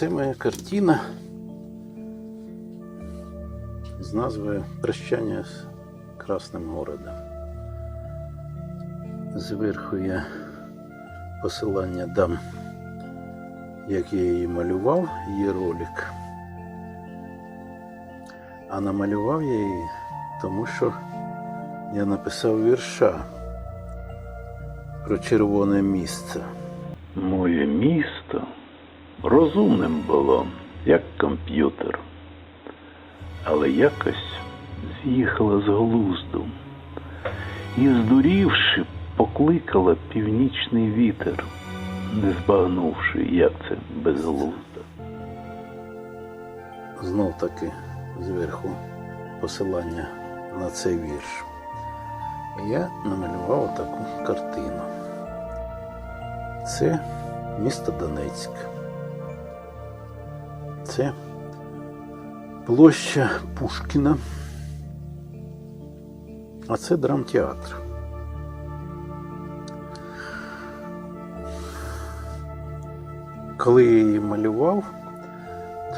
це моя картина з назвою Прощання з Красним городом. Зверху я посилання дам, як я її малював, є ролик. А намалював я її, тому що я написав вірша про червоне місце. Моє місто розумним було, як комп'ютер, але якось з'їхала з глузду і, здурівши, покликала північний вітер, не збагнувши, як це безглуздо. Знов таки зверху посилання на цей вірш. Я намалював таку картину. Це місто Донецьк. Це площа Пушкіна. А це драмтеатр. Коли я її малював,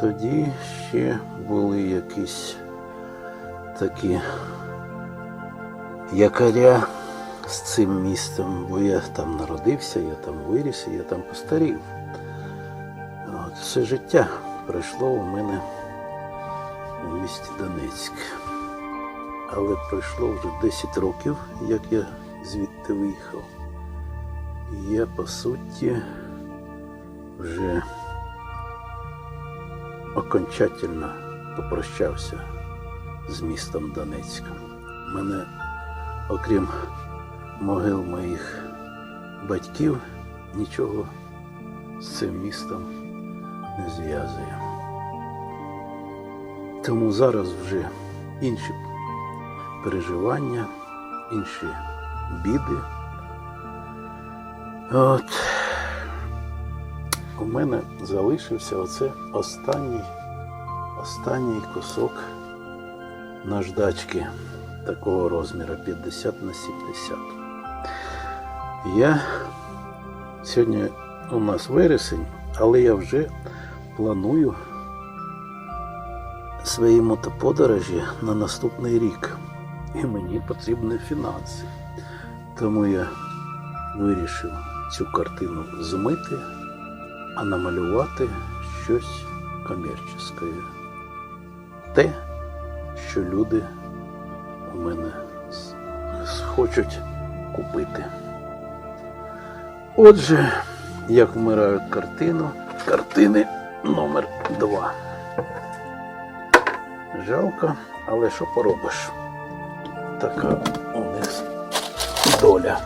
тоді ще були якісь такі якоря з цим містом, бо я там народився, я там виріс, я там постарів. Все життя пройшло у мене у місті Донецьк. Але пройшло вже 10 років, як я звідти виїхав. І я, по суті, вже окончательно попрощався з містом Донецьком. Мене, окрім могил моїх батьків, нічого з цим містом не зв'язує. Тому зараз вже інші переживання, інші біди. От у мене залишився оце останній, останній кусок наждачки такого розміру 50 на 70. Я сьогодні у нас вересень, але я вже планую свої мотоподорожі на наступний рік. І мені потрібні фінанси. Тому я вирішив цю картину змити а намалювати щось комерческое. Те, що люди у мене хочуть купити. Отже, як вмирають картину, картини номер два. Жалко, але що поробиш? Така у них доля.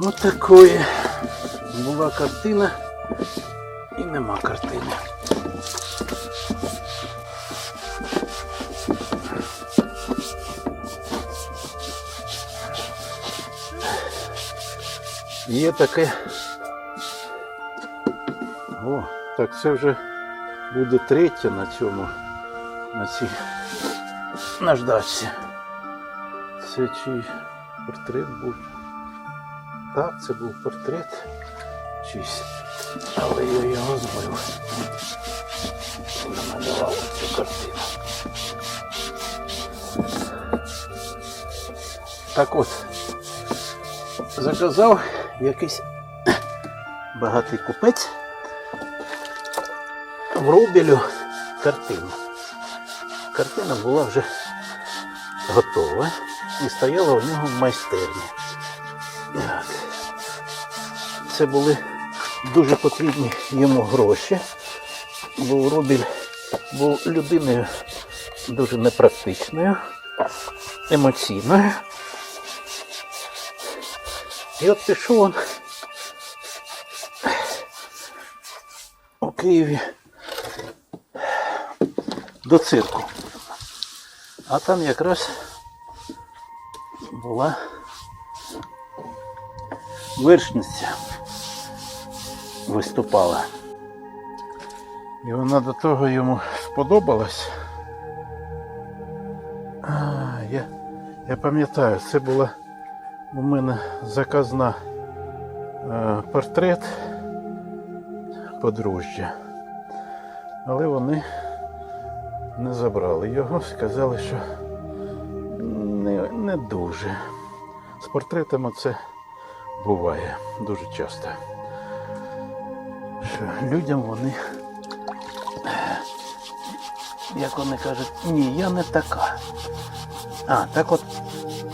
Ось такої була картина і нема картини. Є таке. О, так це вже буде третє на цьому, на цій наждачці. Це чий портрет був. Так, це був портрет чийсь, але я його збив. Намалював цю картину. Так от, заказав якийсь багатий купець в Рубелю картину. картина була вже готова і стояла у нього в майстерні. Це були дуже потрібні йому гроші, бо Рубіль був людиною дуже непрактичною, емоційною. І от пішов він у Києві до цирку. А там якраз була вершниця виступала. І вона до того йому сподобалась. Я, я пам'ятаю, це була у мене заказна е, портрет подружжя. Але вони не забрали його, сказали, що не, не дуже. З портретами це буває дуже часто. Що людям вони, як вони кажуть, ні, я не така. А, так от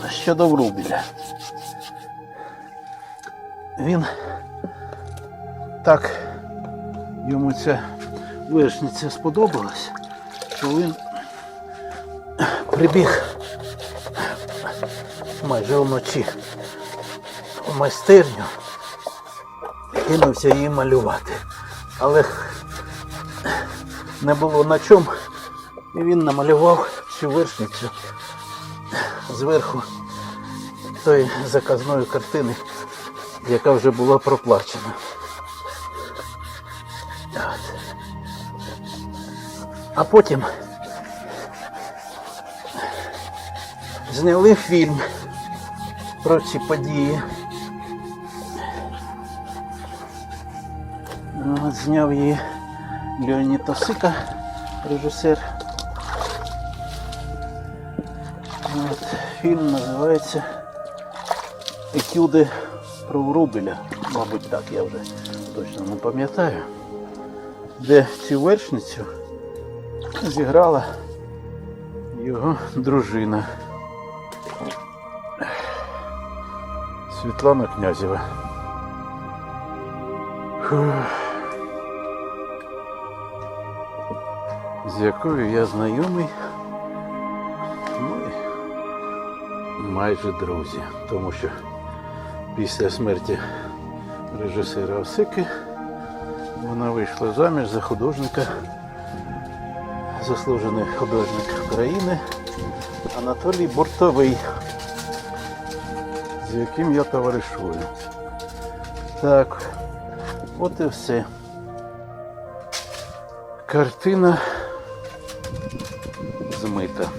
щодо Врубіля. Він так йому ця вершниця сподобалась, що він прибіг майже вночі у майстерню, кинувся її малювати. Але не було на чому, і він намалював цю вершницю зверху тої заказної картини, яка вже була проплачена. А потім зняли фільм про ці події. От, зняв її Леонід Осика, режисер. От, фільм називається Етюди про Врубеля. Мабуть, так, я вже точно не пам'ятаю. Де цю вершницю зіграла його дружина Світлана Князєва. Фух. З якою я знайомий, ми майже друзі, тому що після смерті режисера Осики вона вийшла заміж за художника, заслужений художник України Анатолій Бортовий, з яким я товаришую. Так, от і все. Картина змита.